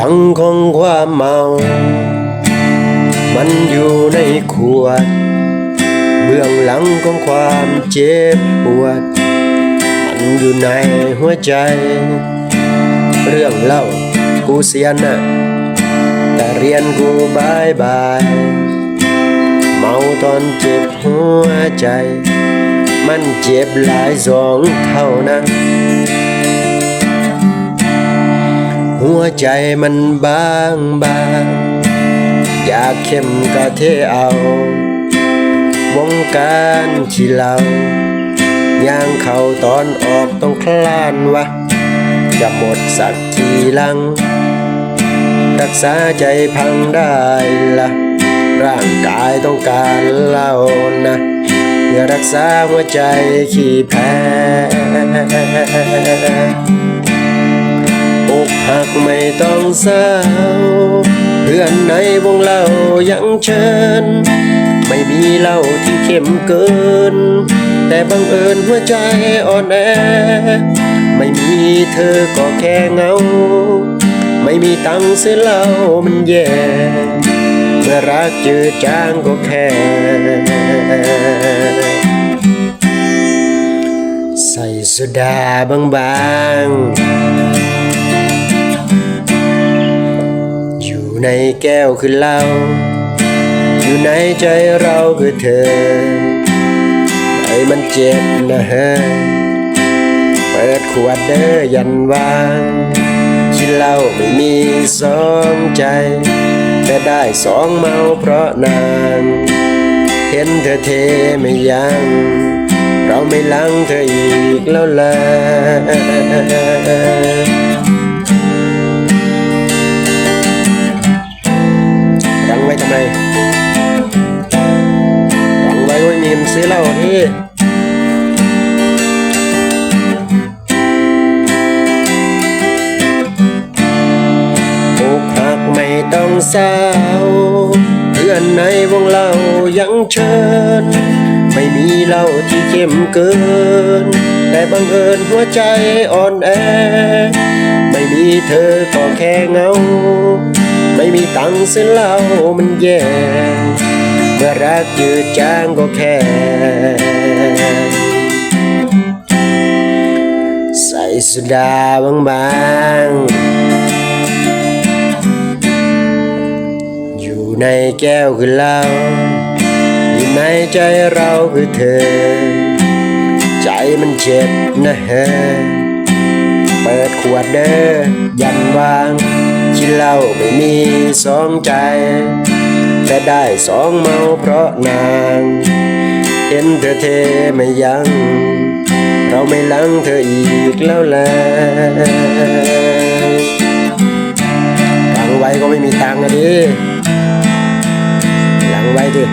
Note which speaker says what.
Speaker 1: หลังของความเมา มันอยู่ในขวด เบื้องหลังของความเจ็บปวด มันอยู่ในหัวใจ เรื่องเล่ากูเสียนะแต่เรียนกูบายบาย เมาตอนเจ็บหัวใจ มันเจ็บหลายสองเท่านั้น ใจมันบางบางอยากเข้มกะเทเอา วงการที่เราย่างเข้าตอนออกต้องคลานวะ จะหมดสักทีหลัง รักษาใจพังได้ละ ร่างกายต้องการเล่านะเพื่อรักษาหัวใจขี้แพ้ อกหักไม่ต้องเศร้า เพื่อนในวงเล่ายังเชิญ ไม่มีเหล้าที่เข้มเกิน แต่บังเอิญหัวใจอ่อนแอ ไม่มีเธอก็แค่เงา ไม่มีตังค์ซื้อเหล้ามันแย่เมื่อรักจืดจางก็แค่ใส่โซดาบางๆ แก้วคือเหล้าอยู่ในใจเราคือเธอไอมันเจ็บนะฮะเปิดขวดเด้อยันวางคิดเหล้าไม่มีสองใจ แต่ได้สองเมาเพราะนาง เห็นเธอเทไม่ยังเราไม่ลังเธออีกแล้วล่ะ รังไว้ทำไมรังไว้ก็ไม่มีเงินซื้อเหล้าที่อกหักไม่ต้องเศร้าเพื่อนในวงเรายังเชิญ ไม่มีเหล้าที่เข้มเกิน แต่บังเอิญหัวใจอ่อนแอ ไม่มีเธอก็แค่เงา ม่มีตังค์ซื้อเหล้ามันแย่เมื่อรักยืดจางก็แค่ ใส่สุดาบางๆอยู่ในแก้วคือเหล้าอยู่ในใจเราคือเธอ ใจมันเจ็บนะฮะเปิดขวดเด้อยันวาง ที่เล่าไม่มีสองใจ แต่ได้สองเมาเพราะนางเห็นเธอเทไม่ยัง้งเราไม่ลังเธออีกแล้วแหละตังไว้ก็ไม่มีตังค์อะดิหลังไว้ดิ